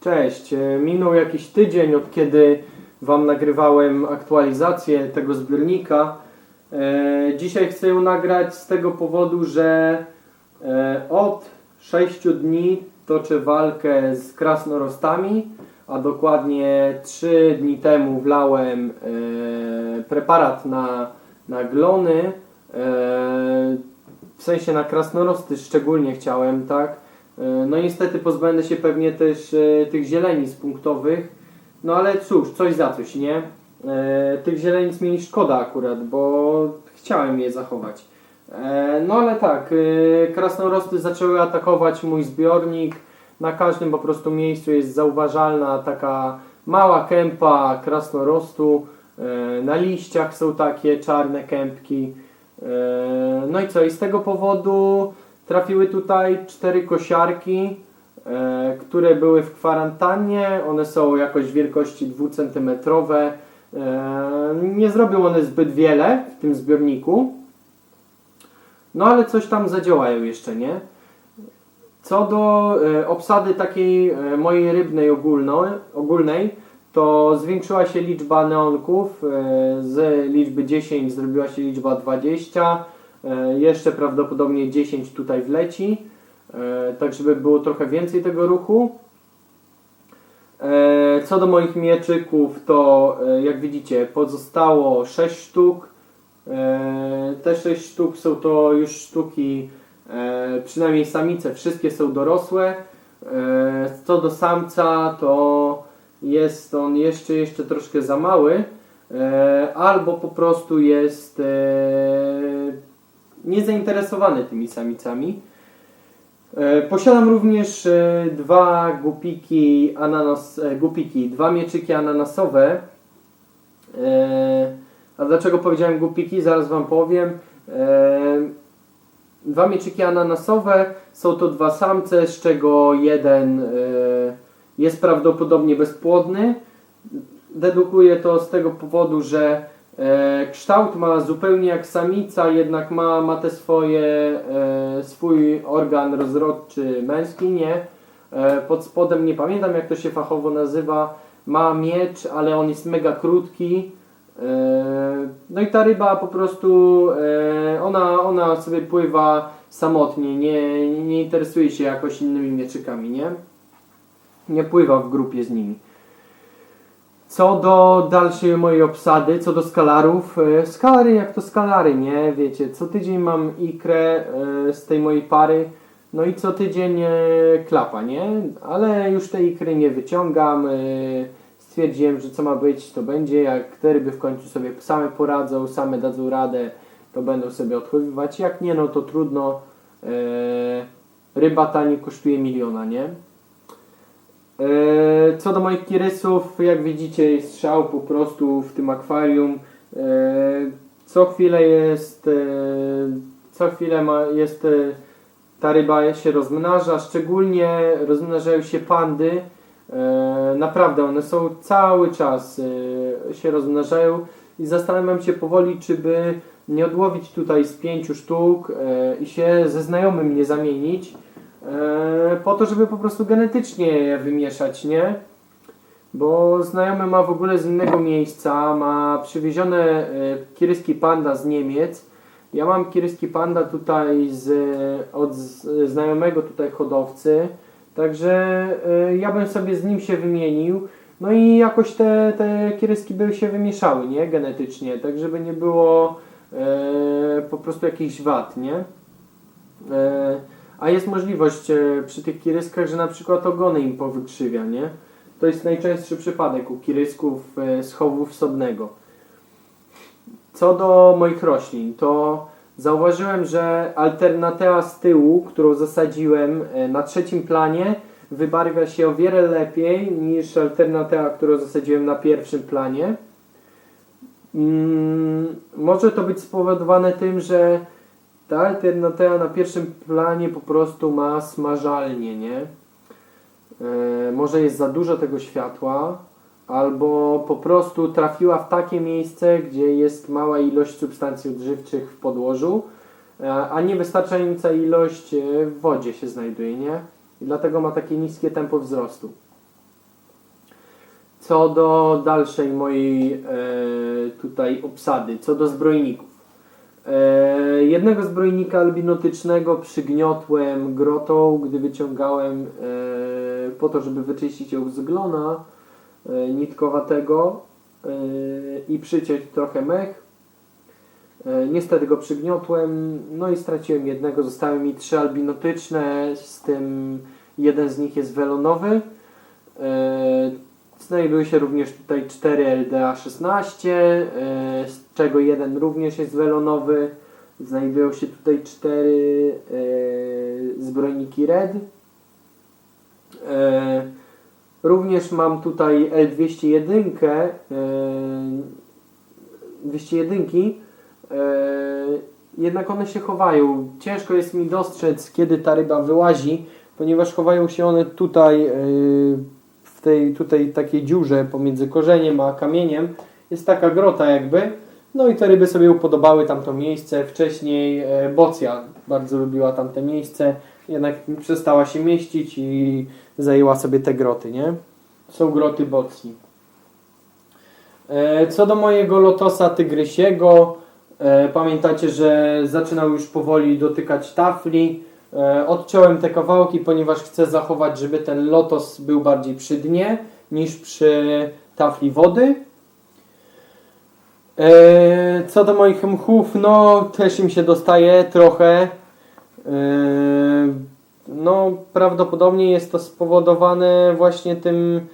Cześć, e, minął jakiś tydzień od kiedy Wam nagrywałem aktualizację tego zbiornika. E, Dzisiaj chcę ją nagrać z tego powodu, że e, od 6 dni toczę walkę z krasnorostami, a dokładnie 3 dni temu wlałem preparat na, na glony, w sensie na krasnorosty szczególnie chciałem, tak? E, No niestety pozbędę się pewnie też e, tych zielenic punktowych. No ale cóż, coś za coś, nie? E, tych zielenic mi szkoda akurat, bo chciałem je zachować. No ale tak, krasnorosty zaczęły atakować mój zbiornik. Na każdym po prostu miejscu jest zauważalna taka mała kępa krasnorostu. Na liściach są takie czarne kępki. No i co? I z tego powodu trafiły tutaj cztery kosiarki, e, które były w kwarantannie. One są jakoś wielkości 2 cm. E, nie zrobią one zbyt wiele w tym zbiorniku. No ale coś tam zadziałają jeszcze, nie? Co do e, obsady takiej e, mojej rybnej ogólno, ogólnej, to zwiększyła się liczba neonków. E, z liczby 10 zrobiła się liczba 20. E, jeszcze prawdopodobnie 10 tutaj wleci. E, tak żeby było trochę więcej tego ruchu. E, Co do moich mieczyków, to jak widzicie pozostało 6 sztuk. Te 6 sztuk są to już sztuki, przynajmniej samice, wszystkie są dorosłe. Co do samca, to jest on jeszcze, jeszcze troszkę za mały, albo po prostu jest niezainteresowany tymi samicami. E, Posiadam również e, dwa gupiki, ananas, e, gupiki, dwa mieczyki ananasowe. A dlaczego powiedziałem gupiki? Zaraz Wam powiem. Dwa mieczyki ananasowe są to dwa samce, z czego jeden jest prawdopodobnie bezpłodny. Dedukuję to z tego powodu, że kształt ma zupełnie jak samica, jednak ma, ma te swoje, e, swój organ rozrodczy męski, nie? E, pod spodem nie pamiętam jak to się fachowo nazywa. Ma miecz, ale on jest mega krótki. E, No i ta ryba po prostu, e, ona, ona sobie pływa samotnie, nie, nie interesuje się jakoś innymi mieczykami, nie? Nie pływa w grupie z nimi. Co do dalszej mojej obsady, co do skalarów, e, skalary jak to skalary, nie? Wiecie, co tydzień mam ikrę e, z tej mojej pary, no i co tydzień e, klapa, nie? Ale już tej ikry nie wyciągam, stwierdziłem, że co ma być, to będzie. Jak te ryby w końcu sobie same poradzą, same dadzą radę, to będą sobie odchowywać. Jak nie, no to trudno. Ryba ta nie kosztuje miliona, nie? E, Co do moich kirysów, jak widzicie, jest szał po prostu w tym akwarium. E, Co chwilę jest, e, co chwilę ma, jest e, ta ryba się rozmnaża, szczególnie rozmnażają się pandy. Naprawdę, one są cały czas e, się rozmnażają i zastanawiam się powoli, czy by nie odłowić tutaj z pięciu sztuk e, i się ze znajomym nie zamienić, po to, żeby po prostu genetycznie je wymieszać, nie? Bo znajomy ma w ogóle z innego miejsca, ma przywiezione e, kiryski panda z Niemiec. Ja mam kiryski panda tutaj z, od znajomego tutaj hodowcy. Także e, ja bym sobie z nim się wymienił. No i jakoś te, te kieryski by się wymieszały, nie? Genetycznie, tak żeby nie było e, po prostu jakichś wad, nie? E, a jest możliwość e, przy tych kiryskach, że na przykład ogony im powykrzywia, nie? To jest najczęstszy przypadek u kirysków e, z chowu wsobnego. Co do moich roślin, to zauważyłem, że alternatea z tyłu, którą zasadziłem e, na trzecim planie, wybarwia się o wiele lepiej niż alternatea, którą zasadziłem na pierwszym planie. Mm, może to być spowodowane tym, że ta alternatea na pierwszym planie po prostu ma smażalnię, nie? E, może jest za dużo tego światła, albo po prostu trafiła w takie miejsce, gdzie jest mała ilość substancji odżywczych w podłożu, e, a niewystarczająca ilość e, w wodzie się znajduje, nie? I dlatego ma takie niskie tempo wzrostu. Co do dalszej mojej e, tutaj obsady, co do zbrojników. E, jednego zbrojnika albinotycznego przygniotłem grotą, gdy wyciągałem e, po to, żeby wyczyścić ją z glona e, nitkowatego e, i przyciąć trochę mech. E, niestety go przygniotłem, no i straciłem jednego. Zostały mi trzy albinotyczne, z tym jeden z nich jest welonowy. Znajdują się również tutaj 4 LDA-16, e, z czego jeden również jest welonowy. Znajdują się tutaj 4 e, zbrojniki RED. E, Również mam tutaj L201, e, 201, e, jednak one się chowają. Ciężko jest mi dostrzec, kiedy ta ryba wyłazi, ponieważ chowają się one tutaj e, w tej tutaj takiej dziurze pomiędzy korzeniem a kamieniem. Jest taka grota jakby. No i te ryby sobie upodobały tamto miejsce. Wcześniej e, bocja bardzo lubiła tamte miejsce, jednak przestała się mieścić i zajęła sobie te groty, nie? Są groty bocji. E, Co do mojego lotosa tygrysiego, e, pamiętacie, że zaczynał już powoli dotykać tafli. Odciąłem te kawałki, ponieważ chcę zachować, żeby ten lotos był bardziej przy dnie niż przy tafli wody. E, Co do moich mchów, no też im się dostaje trochę. E, No prawdopodobnie jest to spowodowane właśnie tym,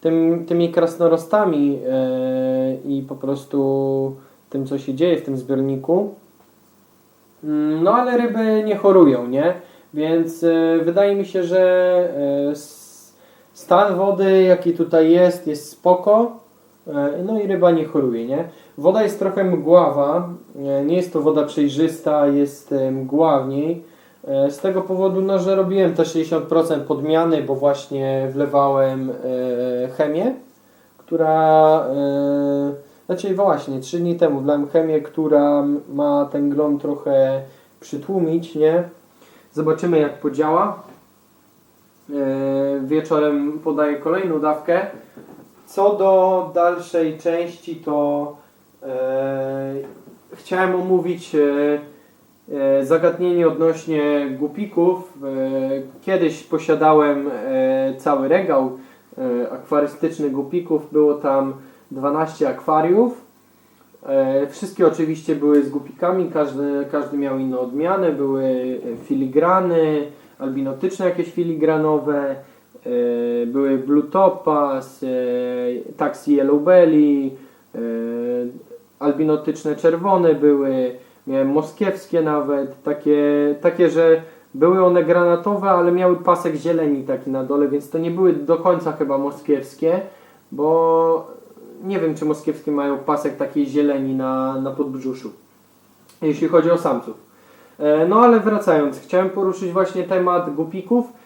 tym, tymi krasnorostami e, i po prostu tym, co się dzieje w tym zbiorniku. Mm, No ale ryby nie chorują, nie? Więc wydaje mi się, że stan wody, jaki tutaj jest, jest spoko. E, no i ryba nie choruje, nie? Woda jest trochę mgława, e, nie jest to woda przejrzysta, jest e, mgła w niej. Z tego powodu, no, że robiłem te 60% podmiany, bo właśnie wlewałem chemię, która, znaczy właśnie, 3 dni temu wlałem chemię, która ma ten glon trochę przytłumić, nie? Zobaczymy jak podziała. Wieczorem podaję kolejną dawkę. Co do dalszej części, to e, chciałem omówić e, e, zagadnienie odnośnie gupików. E, kiedyś posiadałem e, cały regał e, akwarystycznych gupików. Było tam 12 akwariów. Wszystkie oczywiście były z gupikami, każdy, każdy miał inną odmianę, były filigrany, albinotyczne jakieś filigranowe, były Blue Topaz, e, Taxi Yellow Belly, e, albinotyczne czerwone były, miałem moskiewskie nawet, takie, takie, że były one granatowe, ale miały pasek zieleni taki na dole, więc to nie były do końca chyba moskiewskie, bo nie wiem, czy moskiewskie mają pasek takiej zieleni na, na podbrzuszu, jeśli chodzi o samców. E, No ale wracając, chciałem poruszyć właśnie temat gupików e,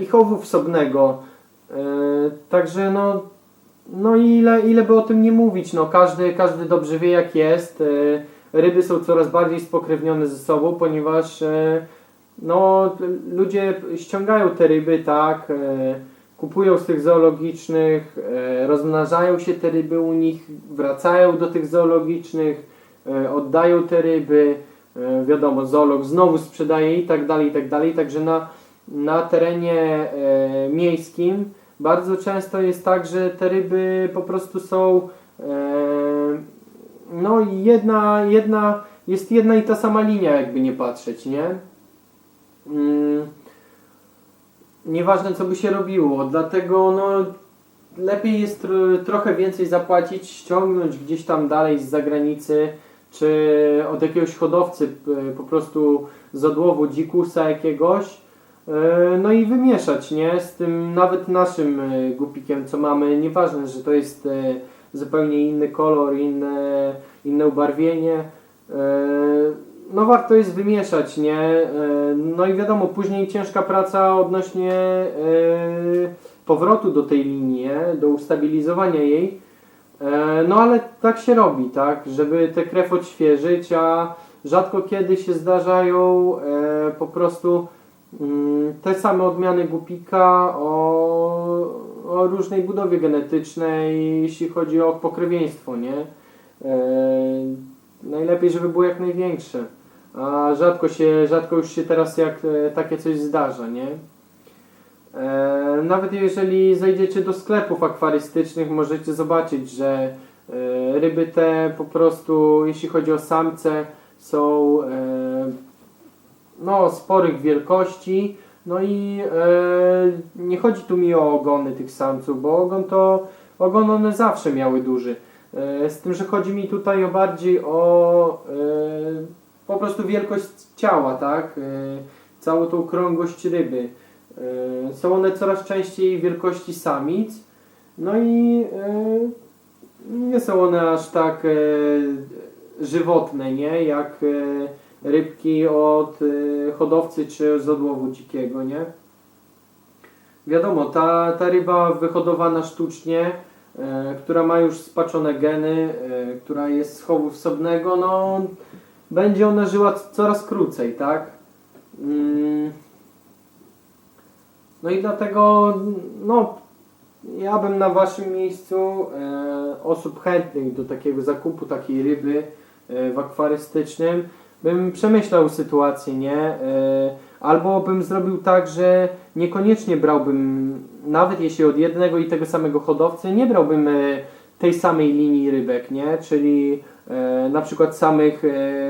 i chowów sobnego. E, Także no, no ile, ile by o tym nie mówić, no każdy, każdy dobrze wie jak jest. E, Ryby są coraz bardziej spokrewnione ze sobą, ponieważ e, no, ludzie ściągają te ryby, tak, e, kupują z tych zoologicznych, e, rozmnażają się te ryby u nich, wracają do tych zoologicznych, e, oddają te ryby, e, wiadomo, zoolog znowu sprzedaje i tak dalej, i tak dalej, także na, na terenie e, miejskim. Bardzo często jest tak, że te ryby po prostu są e, no jedna, jedna, jest jedna i ta sama linia jakby nie patrzeć, nie? Mm, nieważne co by się robiło, dlatego no lepiej jest tr- trochę więcej zapłacić, ściągnąć gdzieś tam dalej z zagranicy, czy od jakiegoś hodowcy po prostu z odłowu dzikusa jakiegoś, no i wymieszać, nie? Z tym nawet naszym e, gupikiem, co mamy, nieważne, że to jest e, zupełnie inny kolor, inne, inne ubarwienie, e, no warto jest wymieszać, nie? E, No i wiadomo, później ciężka praca odnośnie e, powrotu do tej linii, do ustabilizowania jej. E, No ale tak się robi, tak? Żeby tę krew odświeżyć, a rzadko kiedy się zdarzają e, po prostu te same odmiany głupika o, o różnej budowie genetycznej, jeśli chodzi o pokrewieństwo, nie? E, najlepiej, żeby było jak największe. A rzadko się, rzadko już się teraz jak e, takie coś zdarza, nie? E, nawet jeżeli zejdziecie do sklepów akwarystycznych, możecie zobaczyć, że ryby te po prostu, jeśli chodzi o samce, są no, sporych wielkości. No i e, nie chodzi tu mi o ogony tych samców, bo ogon to ogon one zawsze miały duży. E, z tym, że chodzi mi tutaj o bardziej o e, po prostu wielkość ciała, tak? E, całą tą krągłość ryby. E, są one coraz częściej wielkości samic. No i e, nie są one aż tak e, żywotne, nie? Jak e, rybki od e, hodowcy czy z odłowu dzikiego, nie? Wiadomo, ta, ta ryba wyhodowana sztucznie, e, która ma już spaczone geny, e, która jest z chowu wsobnego, no będzie ona żyła coraz krócej, tak? Mm. No i dlatego, no, ja bym na waszym miejscu e, osób chętnych do takiego zakupu takiej ryby w akwarystycznym, bym przemyślał sytuację, nie? E, albo bym zrobił tak, że niekoniecznie brałbym, nawet jeśli od jednego i tego samego hodowcy, nie brałbym e, tej samej linii rybek, nie? Czyli e, na przykład samych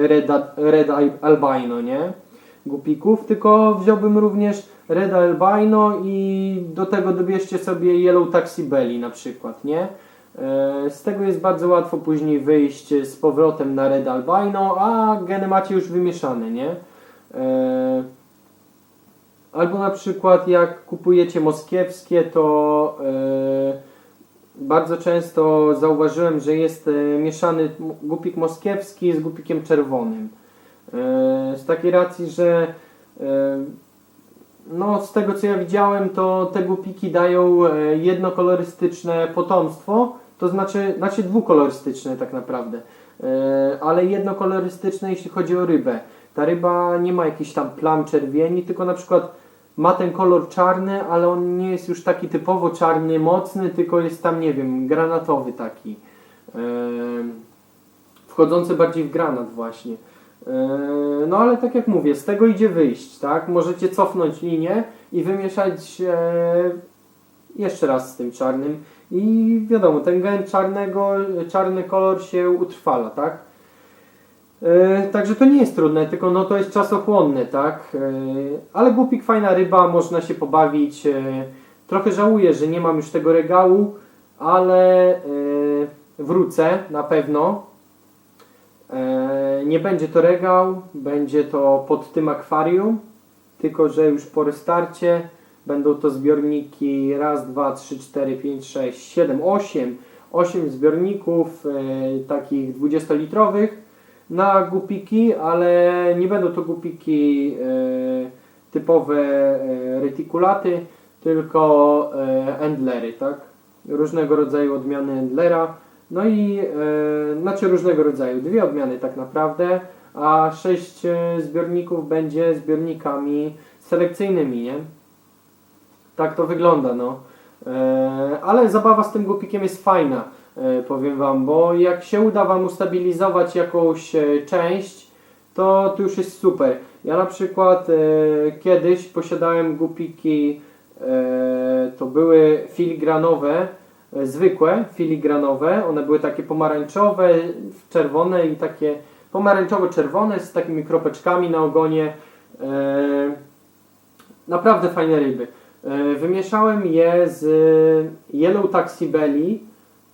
red, red albino, nie? Gupików, tylko wziąłbym również red albino i do tego dobierzcie sobie yellow taxi belly na przykład, nie? E, Z tego jest bardzo łatwo później wyjść z powrotem na red albino, a geny macie już wymieszane, nie? E, Albo na przykład jak kupujecie moskiewskie, to e, bardzo często zauważyłem, że jest mieszany gupik moskiewski z gupikiem czerwonym. Z takiej racji, że no, z tego co ja widziałem, to te gupiki dają jednokolorystyczne potomstwo, to znaczy, znaczy dwukolorystyczne tak naprawdę, e, ale jednokolorystyczne jeśli chodzi o rybę. Ta ryba nie ma jakichś tam plam czerwieni, tylko na przykład ma ten kolor czarny, ale on nie jest już taki typowo czarny, mocny, tylko jest tam, nie wiem, granatowy taki. E, wchodzący bardziej w granat właśnie. E, No ale tak jak mówię, z tego idzie wyjść, tak? Możecie cofnąć linię i wymieszać jeszcze raz z tym czarnym i wiadomo, ten gen czarnego, czarny kolor się utrwala, tak? E, Także to nie jest trudne, tylko no to jest czasochłonne, tak? E, Ale głupik fajna ryba, można się pobawić. e, Trochę żałuję, że nie mam już tego regału, ale e, wrócę na pewno. E, Nie będzie to regał, będzie to pod tym akwarium, tylko że już po restarcie będą to zbiorniki raz, dwa, trzy, cztery, pięć, sześć, siedem, osiem, osiem zbiorników e, takich 20-litrowych na gupiki, ale nie będą to gupiki e, typowe e, retikulaty, tylko e, endlery, tak? Różnego rodzaju odmiany endlera. No i e, znaczy różnego rodzaju, dwie odmiany tak naprawdę, a sześć zbiorników będzie zbiornikami selekcyjnymi, nie? Tak to wygląda, no. E, ale zabawa z tym głupikiem jest fajna, e, powiem Wam, bo jak się uda Wam ustabilizować jakąś e, część, to, to już jest super. Ja na przykład kiedyś posiadałem głupiki, to były filigranowe, zwykłe filigranowe, one były takie pomarańczowe, czerwone i takie pomarańczowo-czerwone z takimi kropeczkami na ogonie. Naprawdę fajne ryby. E, Wymieszałem je z Yellow Taxi Belly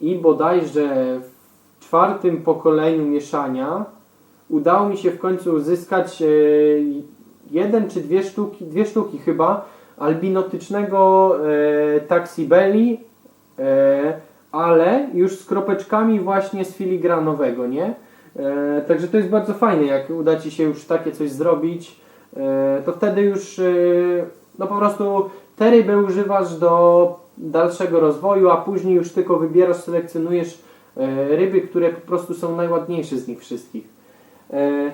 i bodajże w czwartym pokoleniu mieszania udało mi się w końcu uzyskać e, jeden czy dwie sztuki, dwie sztuki chyba albinotycznego e, Taxi Belly, e, ale już z kropeczkami właśnie z filigranowego, nie? E, Także to jest bardzo fajne, jak uda Ci się już takie coś zrobić, e, to wtedy już e, no po prostu te ryby używasz do dalszego rozwoju, a później już tylko wybierasz, selekcjonujesz e, ryby, które po prostu są najładniejsze z nich wszystkich. E,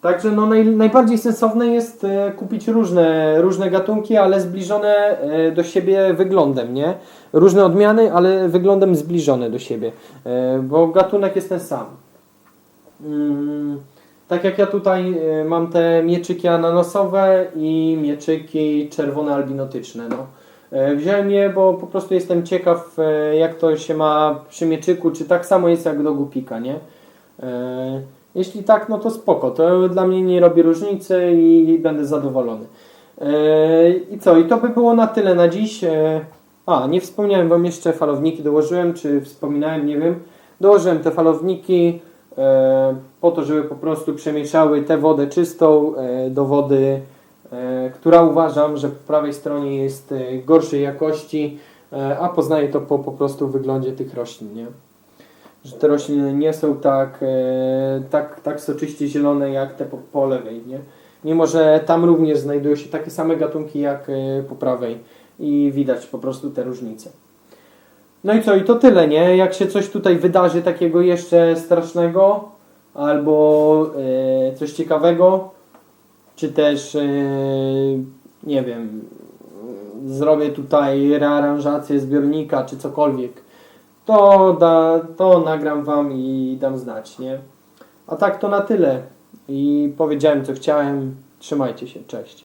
Także no naj, najbardziej sensowne jest e, kupić różne, różne gatunki, ale zbliżone do siebie wyglądem, nie? Różne odmiany, ale wyglądem zbliżone do siebie, bo gatunek jest ten sam. Mm, tak jak ja tutaj e, mam te mieczyki ananasowe i mieczyki czerwone albinotyczne, no. E, Wziąłem je, bo po prostu jestem ciekaw, e, jak to się ma przy mieczyku, czy tak samo jest jak do gupika, nie? E, Jeśli tak, no to spoko, to dla mnie nie robi różnicy i będę zadowolony. I co, i to by było na tyle na dziś. A, nie wspomniałem Wam jeszcze, falowniki dołożyłem, czy wspominałem, nie wiem. Dołożyłem te falowniki po to, żeby po prostu przemieszały tę wodę czystą e, do wody, e, która uważam, że po prawej stronie jest e, gorszej jakości, e, a poznaję to po po prostu wyglądzie tych roślin, nie? Że te rośliny nie są tak, e, tak, tak soczyście zielone jak te po, po lewej, nie? Mimo, że tam również znajdują się takie same gatunki jak e, po prawej i widać po prostu te różnice. No i co, i to tyle, nie? Jak się coś tutaj wydarzy takiego jeszcze strasznego albo e, coś ciekawego, czy też e, nie wiem, zrobię tutaj rearanżację zbiornika czy cokolwiek, to, da, to nagram Wam i dam znać, nie? A tak to na tyle. I powiedziałem co chciałem. Trzymajcie się, cześć.